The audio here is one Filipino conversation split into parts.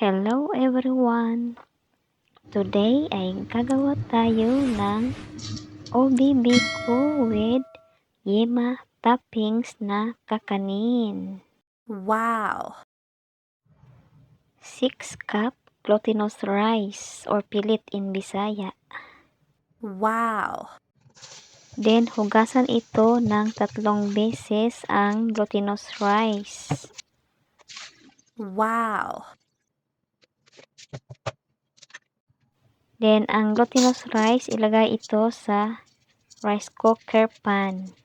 Hello everyone! Today ay gagawa tayo ng OBB ko with yema toppings na kakanin. Wow. 6 cup glutinous rice or pilit in Bisaya. Wow. Then hugasan ito ng tatlong beses ang glutinous rice. Wow. Then ang glutinous rice ilagay ito sa rice cooker pan.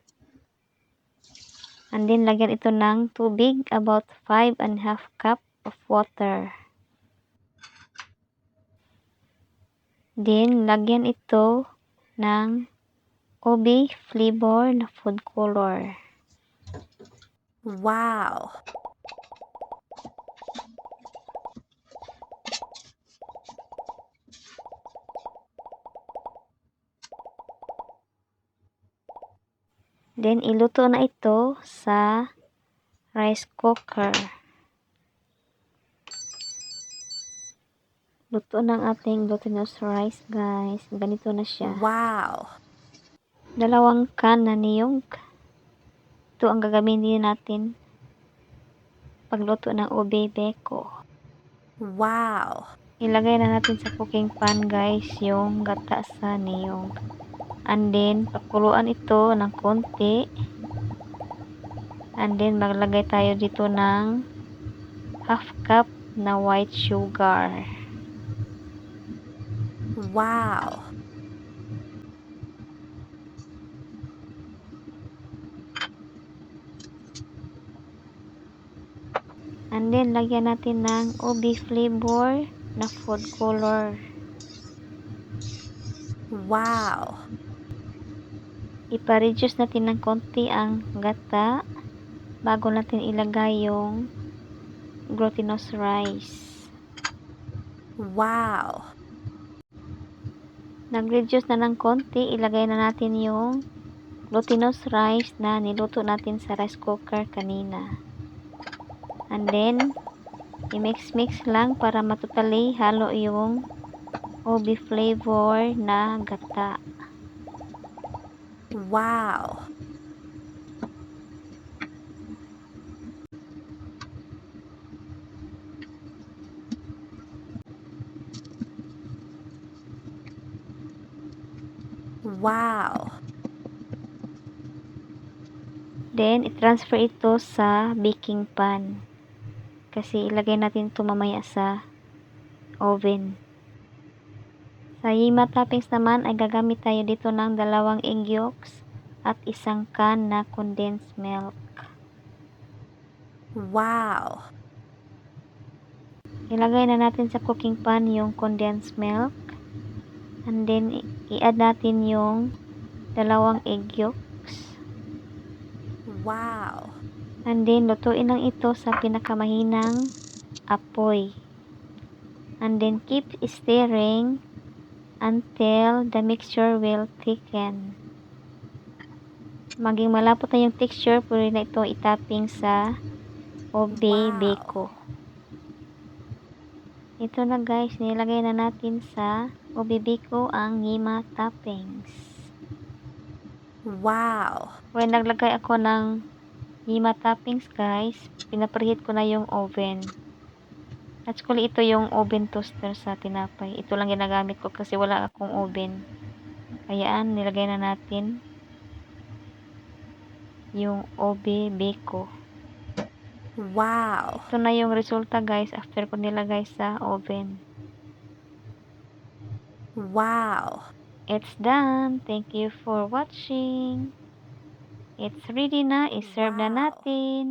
And then lagyan ito ng tubig about 5 and half cup of water. Then lagyan ito ng OB flavor na food color. Wow. Then iluto na ito sa rice cooker. Luto ng ating glutinous rice, guys. Ganito na siya. Wow. Dalawang can na niyog. Ito ang gagamitin natin pagluto ng ube beko. Wow. Ilagay na natin sa cooking pan, guys, yung gata sa niyog. And then, pakuluan ito ng konti. And then, maglagay tayo dito ng half cup na white sugar. Wow. And then, lagyan natin ng OB flavor na food color. Wow. Ipa-reduce natin ng konti ang gata bago natin ilagay yung glutinous rice. Wow. Nag-reduce na ng konti, ilagay na natin yung glutinous rice na niluto natin sa rice cooker kanina. And then, i-mix-mix lang para matutali halo yung OB flavor na gata. Wow. Wow. Then, i-transfer ito sa baking pan. Kasi ilagay natin ito mamaya sa oven. Sa yema toppings naman ay gagamit tayo dito ng dalawang egg yolks at isang can na condensed milk. Wow. Ilagay na natin sa cooking pan yung condensed milk. And then, i-add natin yung dalawang egg yolks. Wow. And then, lutuin lang ito sa pinakamahinang apoy. And then, keep stirring until the mixture will thicken. Maging malapot na yung texture, pwede na ito itapping sa obe Wow. beko. Ito na guys, nilagay na natin sa obe beko ang yema toppings. Wow. When naglagay ako ng yema toppings guys, pinapreheat ko na yung oven. Actually, ito yung oven toaster sa tinapay. Ito lang ginagamit ko kasi wala akong oven. Kayaan, nilagay na natin yung obe beko. Wow. Ito na yung resulta guys after ko nilagay sa oven. Wow. It's done. Thank you for watching. It's ready na. I-serve na Wow. natin.